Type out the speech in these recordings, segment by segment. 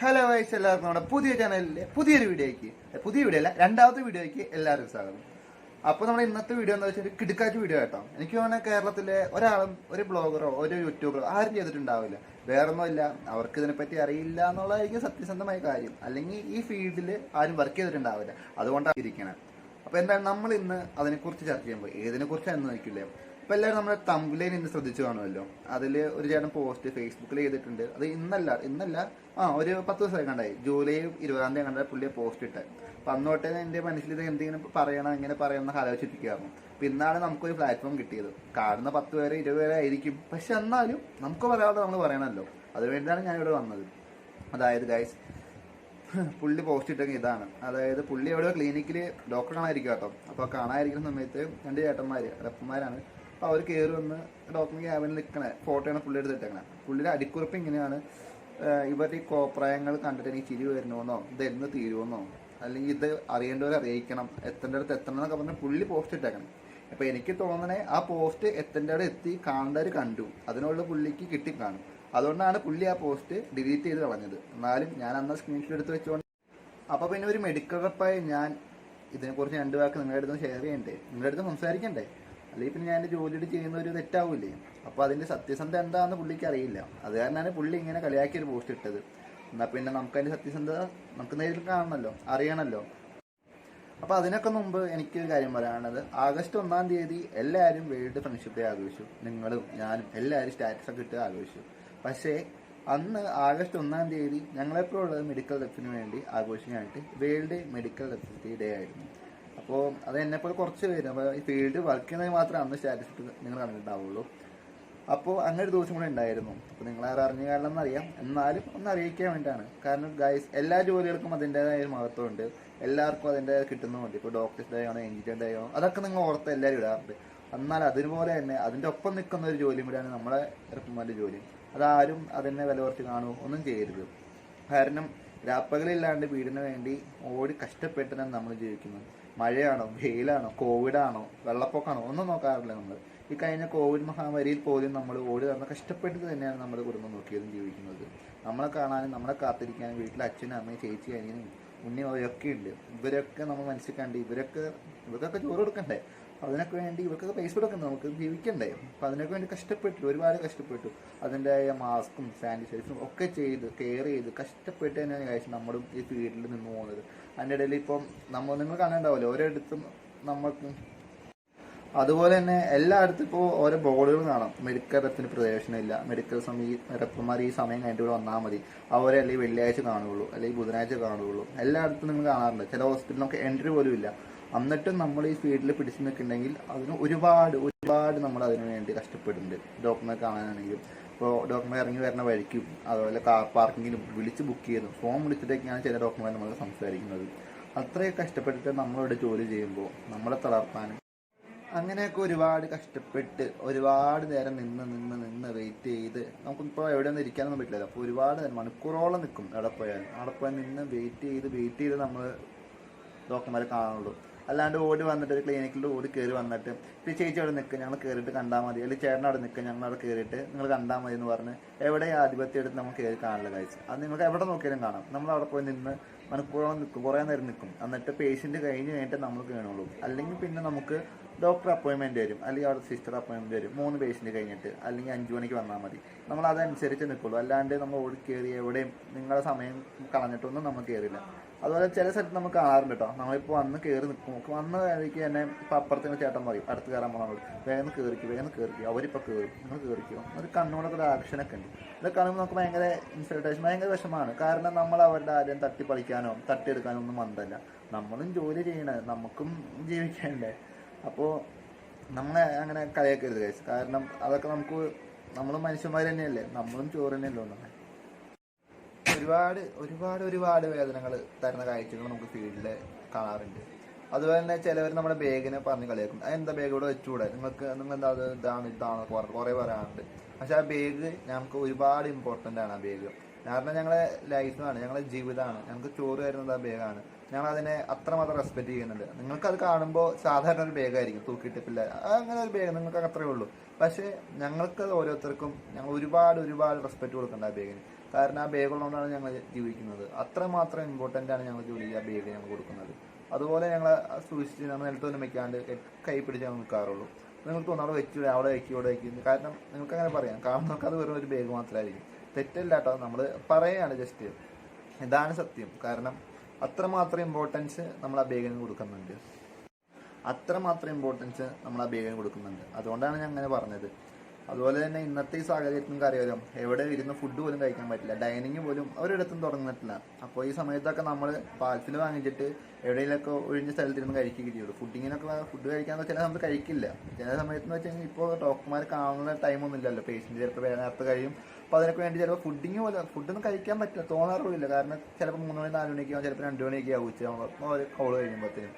Hello guys എല്ലാവർക്കും നമ്മുടെ പുതിയ ചാനലിലെ പുതിയൊരു വീഡിയോയ്ക്ക് പുതിയ വീഡിയോ അല്ല രണ്ടാമത്തെ വീഡിയോയ്ക്ക് എല്ലാവർക്കും സ്വാഗതം. അപ്പോൾ നമ്മുടെ ഇന്നത്തെ വീഡിയോ എന്താ വെച്ചാൽ കിടുക്കാറ്റ് വീഡിയോ കേട്ടോ. എനിക്ക് തോന്നുന്നത് കേരളത്തിലെ ഒരാളും ഒരു ബ്ലോഗറോ ഒരു യൂട്യൂബറോ ആരും ചെയ്തിട്ടുണ്ടാവില്ല. വേറൊന്നുമില്ല അവർക്ക് ഇതിനെപ്പറ്റി അറിയില്ല എന്നുള്ളതായിരിക്കും സത്യസന്ധമായ കാര്യം. അല്ലെങ്കിൽ ഈ ഫീൽഡിൽ ആരും വർക്ക് ചെയ്തിട്ടുണ്ടാവില്ല. അതുകൊണ്ടാണ് ഇരിക്കണം. അപ്പോൾ എന്താണ് നമ്മൾ ഇന്ന് അതിനെക്കുറിച്ച് ചർച്ച ചെയ്യുമ്പോൾ ഏതിനെക്കുറിച്ചാണെന്ന് നോക്കില്ലേ? ഇപ്പൊ എല്ലാവരും നമ്മുടെ തമ്പിലൈൻ ഇന്ന് ശ്രദ്ധിച്ചു കാണുമല്ലോ. അതിൽ ഒരു ചേട്ടൻ പോസ്റ്റ് ഫേസ്ബുക്കിൽ ചെയ്തിട്ടുണ്ട്. അത് ഇന്നല്ല ഇന്നല്ല ആ ഒരു പത്ത് ദിവസമായി കണ്ടായി ജൂലൈ ഇരുപതാം തീയതി കണ്ട പുള്ളിയെ പോസ്റ്റ് ഇട്ട്. അപ്പൊ അന്നോട്ടെ എന്റെ മനസ്സിൽ ഇത് എന്തെങ്കിലും പറയണം എങ്ങനെ പറയണം എന്ന് ആലോചിച്ചിരിക്കുകയായിരുന്നു അപ്പൊ ഇന്നാണ് നമുക്കൊരു പ്ലാറ്റ്ഫോം കിട്ടിയത്. കാണുന്ന പത്ത് പേരെ ഇരുപത് പേരെ ആയിരിക്കും. പക്ഷെ എന്നാലും നമുക്ക് പറയാതെ നമ്മൾ പറയണമല്ലോ. അതുവേണ്ടിയാണ് ഞാൻ ഇവിടെ വന്നത്. അതായത് ഗൈസ് പുള്ളി പോസ്റ്റ് ഇട്ടെങ്കിൽ ഇതാണ്. അതായത് പുള്ളി എവിടെ ക്ലിനിക്കിൽ ഡോക്ടർ കാണാതിരിക്കും കേട്ടോ. അപ്പോൾ കാണാതിരിക്കുന്ന സമയത്ത് രണ്ട് ചേട്ടന്മാര് റപ്പന്മാരാണ് അപ്പോൾ അവർ കയറി വന്ന് ഡോക്ടർ ക്യാബിനിൽ നിൽക്കണേ. ഫോട്ടോയാണ് പുള്ളി എടുത്തിട്ടേക്കണേ പുള്ളിയുടെ അടിക്കുറിപ്പ് ഇങ്ങനെയാണ്. ഇവരുടെ ഈ കോപ്രായങ്ങൾ കണ്ടിട്ട് എനിക്ക് ചിരി വരണമെന്നോ ഇത് എന്ന് തീരുമെന്നോ അല്ലെങ്കിൽ ഇത് അറിയേണ്ടവരെ അറിയിക്കണം എത്തേണ്ട അടുത്ത് എത്തണം എന്നൊക്കെ പറഞ്ഞ് പുള്ളി പോസ്റ്റ് ഇട്ടേക്കണം. അപ്പൊ എനിക്ക് തോന്നണേ ആ പോസ്റ്റ് എത്തേണ്ട അവിടെ എത്തി കാണേണ്ടവർ കണ്ടു. അതിനുള്ള പുള്ളിക്ക് കിട്ടി കാണും. അതുകൊണ്ടാണ് പുള്ളി ആ പോസ്റ്റ് ഡിലീറ്റ് ചെയ്ത് കളഞ്ഞത്. എന്നാലും ഞാൻ അന്ന് സ്ക്രീൻഷോട്ട് എടുത്ത് വെച്ചുകൊണ്ട് അപ്പോൾ പിന്നെ ഒരു മെഡിക്കൽ റെപ്പായി ഞാൻ ഇതിനെക്കുറിച്ച് രണ്ട് വാക്ക് നിങ്ങളുടെ അടുത്ത് ഷെയർ ചെയ്യണ്ടേ? നിങ്ങളുടെ അടുത്ത് സംസാരിക്കണ്ടേ? അല്ലെങ്കിൽ പിന്നെ ഞാൻ ജോലിയുടെ ചെയ്യുന്ന ഒരു തെറ്റാവൂലേ അപ്പോൾ അതിന്റെ സത്യസന്ധത എന്താണെന്ന് പുള്ളിക്ക് അറിയില്ല. അത് കാരണമാണ് പുള്ളി ഇങ്ങനെ കളിയാക്കി ഒരു പോസ്റ്റ് ഇട്ടത്. എന്നാ പിന്നെ നമുക്ക് അതിന്റെ സത്യസന്ധത നമുക്ക് നേരിൽ കാണണമല്ലോ അറിയണമല്ലോ അപ്പോൾ അതിനൊക്കെ മുമ്പ് എനിക്കൊരു കാര്യം പറയാനുള്ളത്. ആഗസ്റ്റ് ഒന്നാം തീയതി എല്ലാവരും വേൾഡ് ഫ്രണ്ട്ഷിപ്പ് ഡേ ആഘോഷിച്ചു. നിങ്ങളും ഞാനും എല്ലാവരും സ്റ്റാറ്റസ് ഒക്കെ ഇട്ട് ആഘോഷിച്ചു. പക്ഷേ അന്ന് ആഗസ്റ്റ് ഒന്നാം തീയതി ഞങ്ങളെപ്പോഴുള്ളത് മെഡിക്കൽ റെപ്സിന് വേണ്ടി ആഘോഷിക്കാനായിട്ട് വേൾഡ് മെഡിക്കൽ റെപ്സിറ്റി ഡേ ആയിരുന്നു. അപ്പോൾ അത് എന്നെപ്പോലെ കുറച്ച് പേര്. അപ്പോൾ ഈ ഫീൽഡ് വർക്ക് ചെയ്യുന്നതിന് മാത്രമേ അന്ന് സ്റ്റാറ്റസ് നിങ്ങൾ കണ്ടിട്ടുണ്ടാവുള്ളൂ. അപ്പോൾ അങ്ങനെ ഒരു ദിവസം കൂടെ ഉണ്ടായിരുന്നു. അപ്പോൾ നിങ്ങൾ ആരും അറിഞ്ഞു കാരണം എന്നറിയാം. എന്നാലും ഒന്ന് അറിയിക്കാൻ വേണ്ടിയിട്ടാണ്. കാരണം ഗൈസ് എല്ലാ ജോലികൾക്കും അതിന്റെതായ ഒരു മഹത്വമുണ്ട്. എല്ലാവർക്കും അതിന്റെ കിട്ടുന്നുമുണ്ട് ഇപ്പോൾ ഡോക്ടേഴ്സ് ഡേ എഞ്ചിനീയർ ഡേ അതൊക്കെ നിങ്ങൾ ഓർത്ത് എല്ലാവരും ഇടാറുണ്ട്. എന്നാൽ അതുപോലെ തന്നെ അതിന്റെ ഒപ്പം നിൽക്കുന്ന ഒരു ജോലിയും കൂടിയാണ് നമ്മളെ ഇറക്കുമാരുടെ ജോലി. അതാരും അതിനെ വില കുറച്ച് കാണുമോ ഒന്നും ചെയ്യരുത്. കാരണം രാപ്പകലില്ലാണ്ട് വീടിന് വേണ്ടി ഓടി കഷ്ടപ്പെട്ടാണ് നമ്മൾ ജീവിക്കുന്നത്. മഴയാണോ വെയിലാണോ കോവിഡാണോ വെള്ളപ്പൊക്കമാണോ ഒന്നും നോക്കാറില്ല നമ്മൾ ഈ കഴിഞ്ഞ കോവിഡ് മഹാമാരിയിൽ പോലും നമ്മൾ ഓടി നടന്ന് കഷ്ടപ്പെട്ട് തന്നെയാണ് നമ്മുടെ കുടുംബം നോക്കിയതും ജീവിക്കുന്നത്. നമ്മളെ കാണാനും നമ്മളെ കാത്തിരിക്കാനും വീട്ടിലെ അച്ഛനും അമ്മയും ചേച്ചി അനിയനും ഉണ്ണി അവരൊക്കെ ഉണ്ട്. ഇവരൊക്കെ നമ്മൾ മനസ്സിൽ കണ്ട് ഇവരൊക്കെ ഇവർക്കൊക്കെ ചോറ് കൊടുക്കണ്ടേ? അതിനൊക്കെ വേണ്ടി ഇവർക്കൊക്കെ പൈസ കൊടുക്കുന്നത് നമുക്ക് ജീവിക്കണ്ടേ. അപ്പൊ അതിനൊക്കെ വേണ്ടി കഷ്ടപ്പെട്ടു. ഒരുപാട് കഷ്ടപ്പെട്ടു. അതിന്റെ മാസ്കും സാനിറ്റൈസറും ഒക്കെ ചെയ്ത് കെയർ ചെയ്ത് കഷ്ടപ്പെട്ട് തന്നെയാണ് കഴിച്ച് നമ്മളും ഈ ഫീൽഡിൽ നിന്ന് പോകുന്നത്. അതിന്റെ ഇടയിൽ ഇപ്പം നമ്മൾ നിങ്ങൾ കാണണ്ടാവല്ലോ ഓരോരിടത്തും നമുക്ക് അതുപോലെ തന്നെ എല്ലായിടത്തും ഇപ്പോൾ ഓരോ ബോർഡുകൾ കാണാം. മെഡിക്കൽ റെപ്പിന് പ്രവേശനമില്ല മെഡിക്കൽ സമീ റെപ്പർമാർ ഈ സമയം കഴിഞ്ഞിട്ട് ഇവിടെ വന്നാൽ മതി. അവരെ അല്ലെങ്കിൽ വെള്ളിയാഴ്ച കാണുകയുള്ളൂ. അല്ലെങ്കിൽ ബുധനാഴ്ച കാണുകയുള്ളൂ. എല്ലായിടത്തും നിങ്ങൾ കാണാറുണ്ട്. ചില ഹോസ്പിറ്റലിൽ നമുക്ക് എൻട്രി പോലും ഇല്ല. എന്നിട്ടും നമ്മൾ ഈ ഫീൽഡിൽ പിടിച്ചു നിൽക്കുന്നുണ്ടെങ്കിൽ അതിന് ഒരുപാട് ഒരുപാട് നമ്മൾ അതിനു വേണ്ടി കഷ്ടപ്പെടുന്നുണ്ട്. ഡോക്ടറിനെ കാണാനാണെങ്കിലും. ഇപ്പോൾ ഡോക്ടർമാർ ഇറങ്ങി വരുന്ന വഴിക്കും അതുപോലെ കാർ പാർക്കിങ്ങിലും വിളിച്ച് ബുക്ക് ചെയ്യുന്നു. ഫോൺ വിളിച്ചിട്ടൊക്കെയാണ് ചില ഡോക്ടർമാർ നമ്മൾ സംസാരിക്കുന്നത്. അത്രയൊക്കെ കഷ്ടപ്പെട്ടിട്ട് നമ്മളിവിടെ ജോലി ചെയ്യുമ്പോൾ നമ്മളെ തളർത്താനും അങ്ങനെയൊക്കെ ഒരുപാട് കഷ്ടപ്പെട്ട് ഒരുപാട് നേരം നിന്ന് നിന്ന് നിന്ന് വെയിറ്റ് ചെയ്ത് നമുക്കിപ്പോൾ എവിടെ നിന്ന് ഇരിക്കാനൊന്നും പറ്റില്ല. അപ്പോൾ ഒരുപാട് നേരം മണിക്കൂറോളം നിൽക്കും എവിടെ പോയാലും അവിടെ പോയാൽ നിന്ന് വെയിറ്റ് ചെയ്ത് വെയിറ്റ് ചെയ്ത് നമ്മൾ ഡോക്ടർമാരെ കാണുള്ളൂ. അല്ലാണ്ട് ഓടി വന്നിട്ട് ഒരു ക്ലിനിക്കിൽ ഓടി കയറി വന്നിട്ട് ഇപ്പോൾ ചേച്ചി അവിടെ നിൽക്കുക ഞങ്ങൾ കയറിയിട്ട് കണ്ടാൽ മതി. അല്ലെങ്കിൽ ചേട്ടൻ അവിടെ നിൽക്കുക ഞങ്ങൾ അവിടെ കയറിയിട്ട് നിങ്ങൾ കണ്ടാൽ മതി എന്ന് പറഞ്ഞ് എവിടെ ആധിപത്യം എടുത്ത് നമുക്ക് കയറി കാണില്ല കാഴ്ച അത് നിങ്ങൾക്ക് എവിടെ നോക്കിയാലും കാണാം. നമ്മൾ അവിടെ പോയി നിന്ന് മണിക്കൂറോളം നിൽക്കും കുറേ നേരം നിൽക്കും എന്നിട്ട് പേഷ്യന്റ് കഴിഞ്ഞ് കഴിഞ്ഞിട്ട് നമ്മൾ കയറുള്ളൂ അല്ലെങ്കിൽ പിന്നെ നമുക്ക് ഡോക്ടർ അപ്പോയിൻമെന്റ് വരും അല്ലെങ്കിൽ അവിടെ സിസ്റ്റർ അപ്പോയിൻമെന്റ് വരും. മൂന്ന് പേഷ്യന്റ് കഴിഞ്ഞിട്ട് അല്ലെങ്കിൽ അഞ്ചു മണിക്ക് വന്നാൽ മതി. നമ്മൾ അതനുസരിച്ച് നിൽക്കുള്ളൂ അല്ലാണ്ട് നമ്മൾ ഓടി കയറി എവിടെയും നിങ്ങളുടെ സമയം കളഞ്ഞിട്ടൊന്നും നമ്മൾ കയറില്ല. അതുപോലെ ചില സ്ഥലത്ത് നമുക്ക് കാണാറുണ്ട് കേട്ടോ നമ്മളിപ്പോൾ വന്ന് കയറി നിൽക്കും. വന്ന് കഴിക്ക് തന്നെ ഇപ്പം അപ്പുറത്തേക്ക് ചേട്ടൻ പറയും അടുത്ത് കയറാൻ പോകുന്നത് വേഗം കയറിക്കും വേഗം കയറിക്കും അവരിപ്പോൾ കയറും നിങ്ങൾ കയറിക്കോ ഒരു കണ്ണോടൊക്കെ ഒരു ആക്ഷനൊക്കെ ഉണ്ട്. ഇതൊക്കെ കാണുമ്പോൾ നമുക്ക് ഭയങ്കര ഇൻസൾട്ടേഷൻ ഭയങ്കര വിഷമമാണ്. കാരണം നമ്മൾ അവരുടെ ആരെയും തട്ടിപ്പറിക്കാനോ തട്ടിയെടുക്കാനോ ഒന്നും വന്നതല്ല. നമ്മളും ജോലി ചെയ്യണേ നമുക്കും ജീവിക്കണ്ടേ. അപ്പോൾ നമ്മളെ അങ്ങനെ കളിയാക്കരുത് guys. കാരണം അതൊക്കെ നമുക്ക് നമ്മൾ മനുഷ്യന്മാർ തന്നെയല്ലേ? നമ്മളും ചോറ് തന്നെയല്ലോ ഉള്ളത്. ഒരുപാട് ഒരുപാട് ഒരുപാട് വേദനകൾ തരുന്ന കാഴ്ചകൾ നമുക്ക് ഫീൽഡിൽ കാണാറുണ്ട്. അതുപോലെ തന്നെ ചിലവർ നമ്മുടെ ബാഗിനെ പറഞ്ഞ് കളിയാക്കും. അതെന്താ ബാഗ് ഇവിടെ വെച്ചുകൂടെ നിങ്ങൾക്ക് നിങ്ങൾ എന്താ ഇതാണ് ഇതാണ് കുറേ പറയാറുണ്ട്. പക്ഷെ ആ ബാഗ് ഞങ്ങൾക്ക് ഒരുപാട് ഇമ്പോർട്ടന്റ് ആണ് ആ ബാഗ് കാരണം ഞങ്ങളെ ലൈഫാണ് ഞങ്ങളെ ജീവിതമാണ് ഞങ്ങൾക്ക് ചോറ് തരുന്നത് ആ ബാഗാണ് ഞങ്ങൾ അതിനെ അത്രമാത്രം റെസ്പെക്ട് ചെയ്യുന്നുണ്ട്. നിങ്ങൾക്ക് അത് കാണുമ്പോൾ സാധാരണ ഒരു ബാഗായിരിക്കും തൂക്കിയിട്ടിപ്പില്ല അങ്ങനെ ഒരു ബാഗ് നിങ്ങൾക്ക് അത്രേ ഉള്ളൂ. പക്ഷേ ഞങ്ങൾക്ക് ഓരോരുത്തർക്കും ഞങ്ങൾ ഒരുപാട് ഒരുപാട് റെസ്പെക്ട് കൊടുക്കേണ്ട ആ ബാഗിന്. കാരണം ആ ബാഗ് ഉള്ളതുകൊണ്ടാണ് ഞങ്ങൾ ജീവിക്കുന്നത്. അത്രമാത്രം ഇമ്പോർട്ടന്റ് ആണ് ഞങ്ങൾ ജോലി ആ ബാഗ് ഞങ്ങൾ കൊടുക്കുന്നത്. അതുപോലെ ഞങ്ങൾ സൂക്ഷിച്ച് നമ്മൾ നിലത്തൊന്നും വെക്കാണ്ട് കൈ പിടിച്ച് ഞങ്ങൾ നിൽക്കാറുള്ളൂ. നിങ്ങൾക്ക് തോന്നുന്നു അവിടെ അവിടെ വയ്ക്കും ഇവിടെ വയ്ക്കും കാരണം നിങ്ങൾക്ക് അങ്ങനെ പറയാം. കാണുന്നവർക്ക് അത് വെറും ഒരു ബാഗ് മാത്രമായിരിക്കും തെറ്റല്ല കേട്ടോ നമ്മൾ പറയുകയാണ് ജസ്റ്റ് ഇതാണ് സത്യം. കാരണം അത്രമാത്രം ഇമ്പോർട്ടൻസ് നമ്മൾ ആ ബേഗിന് കൊടുക്കുന്നുണ്ട്. അത്രമാത്രം ഇമ്പോർട്ടൻസ് നമ്മൾ ആ ബേഗിന് കൊടുക്കുന്നുണ്ട്. അതുകൊണ്ടാണ് ഞാൻ അങ്ങനെ പറഞ്ഞത്. അതുപോലെ തന്നെ ഇന്നത്തെ ഈ സാഹചര്യത്തിൽ അറിയാലോ എവിടെ ഇരുന്ന് ഫുഡ് പോലും കഴിക്കാൻ പറ്റില്ല. ഡൈനിങ് പോലും ഒരിടത്തും തുടങ്ങിയിട്ടില്ല അപ്പോൾ ഈ സമയത്തൊക്കെ നമ്മൾ പാൽസിൽ വാങ്ങിച്ചിട്ട് എവിടെയെങ്കിലൊക്കെ ഒഴിഞ്ഞ സ്ഥലത്തിരുന്ന് കഴിക്കുകയും ചെയ്യുള്ളൂ ഫുഡിങ്ങിനൊക്കെ ഫുഡ് കഴിക്കാൻ ചില സമയത്ത് കഴിക്കില്ല. ചില സമയത്ത് എന്ന് വെച്ച് കഴിഞ്ഞാൽ ഇപ്പോൾ ഡോക്ടർമാർ കാണുന്ന ടൈമൊന്നും ഇല്ലല്ലോ. പേഷ്യന്റ് ചിലപ്പോൾ വേറെ നേരത്തെ കഴിയും. അപ്പോൾ അതിനൊക്കെ വേണ്ടി ചിലപ്പോൾ ഫുഡിങ് പോലെ ഫുഡൊന്നും കഴിക്കാൻ പറ്റില്ല. തോന്നാറുമില്ല. കാരണം ചിലപ്പോൾ മൂന്ന് മണി നാല് മണിക്ക് ചിലപ്പോൾ രണ്ട് മണിയൊക്കെ ആവും ഉച്ച കോൾ കഴിയുമ്പോഴത്തേനും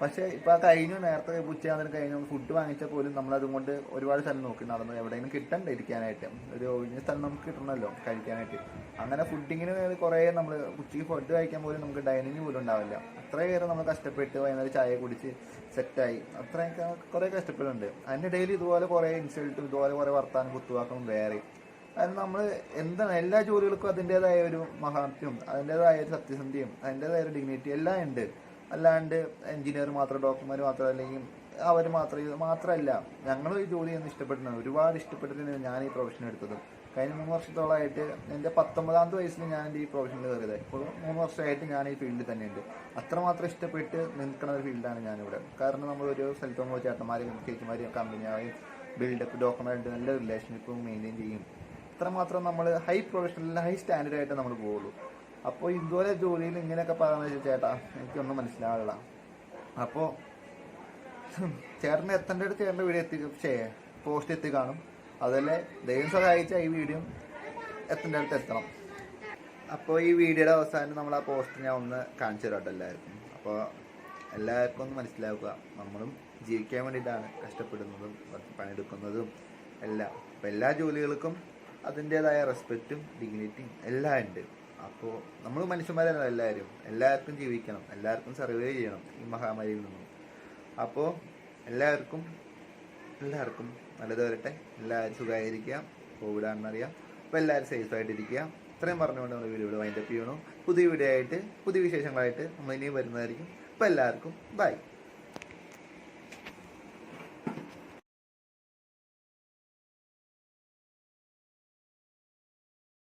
പക്ഷേ ഇപ്പൊ ആ കഴിഞ്ഞു. നേരത്തെ ഉച്ചയാകുന്നതിന് കഴിഞ്ഞു. ഫുഡ് വാങ്ങിച്ചാൽ പോലും നമ്മൾ അതുകൊണ്ട് ഒരുപാട് സ്ഥലം നോക്കി നടന്നു. എവിടെയെങ്കിലും കിട്ടണ്ടേ ഇരിക്കാനായിട്ട്? ഒരു ഒഴിഞ്ഞ സ്ഥലം നമുക്ക് കിട്ടണമല്ലോ കഴിക്കാനായിട്ട്. അങ്ങനെ ഫുഡിങ്ങിന് കുറേ നമ്മൾ ഉച്ചയ്ക്ക് ഫുഡ് കഴിക്കാൻ പോലും നമുക്ക് ഡൈനിങ് പോലും ഉണ്ടാവില്ല. അത്രയേറെ നമ്മൾ കഷ്ടപ്പെട്ട് വൈകുന്നേരം ചായ കുടിച്ച് സെറ്റായി അത്രയൊക്കെ കുറേ കഷ്ടപ്പെടുന്നുണ്ട്. അതിന്റെ ഇടയിൽ ഇതുപോലെ കുറേ ഇൻസൾട്ടും ഇതുപോലെ കുറേ വർത്താനം കുത്തുവാക്കും വേറെ. കാരണം നമ്മൾ എന്താണ് എല്ലാ ജോലികൾക്കും അതിന്റെതായ ഒരു മഹാത്മ്യവും അതിന്റെതായ ഒരു സത്യസന്ധിയും അതിന്റെതായ ഒരു ഡിഗ്നിറ്റി എല്ലാം ഉണ്ട്. അല്ലാണ്ട് എഞ്ചിനീയർ മാത്രം ഡോക്ടർമാർ മാത്രം അല്ലെങ്കിൽ അവർ മാത്രം മാത്രമല്ല. ഞങ്ങൾ ഈ ജോലി ചെയ്യുന്ന ഇഷ്ടപ്പെടുന്നത് ഒരുപാട് ഇഷ്ടപ്പെട്ടിട്ടാണ് ഞാൻ ഈ പ്രൊഫഷൻ എടുത്തത്. കഴിഞ്ഞ മൂന്ന് വർഷത്തോളമായിട്ട് എന്റെ പത്തൊമ്പതാമത്തെ വയസ്സിൽ ഞാൻ എന്റെ ഈ പ്രൊഫഷനിൽ കയറിയത്. ഇപ്പോൾ മൂന്ന് വർഷമായിട്ട് ഞാൻ ഈ ഫീൽഡിൽ തന്നെയുണ്ട്. അത്രമാത്രം ഇഷ്ടപ്പെട്ട് നിൽക്കുന്ന ഒരു ഫീൽഡാണ് ഞാനിവിടെ. കാരണം നമ്മൾ ഒരു സ്ഥലത്ത് നമ്മൾ ചേട്ടന്മാരെയും ചേച്ചിമാരെയും കമ്പനിയായും ബിൽഡപ്പ് ഡോക്ടർമാരായിട്ട് നല്ല റിലേഷൻഷിപ്പും മെയിന്റെയിൻ ചെയ്യും. അത്രമാത്രം നമ്മൾ ഹൈ പ്രൊഫഷണൽ ഹൈ സ്റ്റാൻഡേർഡായിട്ട് നമ്മൾ പോവുള്ളൂ. അപ്പോൾ ഇതുപോലെ ജോലിയിൽ ഇങ്ങനെയൊക്കെ പറയുന്നത് ചേട്ടാ എനിക്കൊന്നും മനസ്സിലാവില്ല. അപ്പോൾ ചേട്ടന് എത്തേണ്ട അടുത്ത് ചേട്ടന്റെ വീഡിയോ എത്തി പക്ഷേ പോസ്റ്റ് എത്തി കാണും. അതല്ലേ ദൈവം സഹായിച്ച ഈ വീഡിയോ എത്തേണ്ട അടുത്ത് എത്തണം. അപ്പോൾ ഈ വീഡിയോയുടെ അവസാനം നമ്മൾ ആ പോസ്റ്റ് ഞാൻ ഒന്ന് കാണിച്ചു തരാട്ടോ എല്ലാവർക്കും. അപ്പോൾ എല്ലാവർക്കും ഒന്ന് മനസ്സിലാക്കുക നമ്മളും ജീവിക്കാൻ വേണ്ടിയിട്ടാണ് കഷ്ടപ്പെടുന്നതും പണിയെടുക്കുന്നതും എല്ലാം. അപ്പോൾ എല്ലാ ജോലികൾക്കും അതിന്റേതായ റെസ്പെക്റ്റും ഡിഗ്നിറ്റിയും എല്ലാം ഉണ്ട്. അപ്പോൾ നമ്മൾ മനുഷ്യന്മാരല്ല എല്ലാവരും എല്ലാവർക്കും ജീവിക്കണം. എല്ലാവർക്കും സർവൈവ് ചെയ്യണം ഈ മഹാമാരിയിൽ നിന്നും. അപ്പോൾ എല്ലാവർക്കും എല്ലാവർക്കും നല്ലത് വരട്ടെ. എല്ലാവരും സുഖമായിരിക്കുക. കോവിഡ് ആണെന്നറിയാം അപ്പോൾ എല്ലാവരും സേഫ് ആയിട്ടിരിക്കുക. ഇത്രയും പറഞ്ഞുകൊണ്ട് നമ്മൾ വീഡിയോ വൈൻഡപ്പ് ചെയ്യണം പുതിയ വീഡിയോ ആയിട്ട് പുതിയ വിശേഷങ്ങളായിട്ട് നമ്മൾ ഇനിയും വരുന്നതായിരിക്കും. അപ്പോൾ എല്ലാവർക്കും ബൈ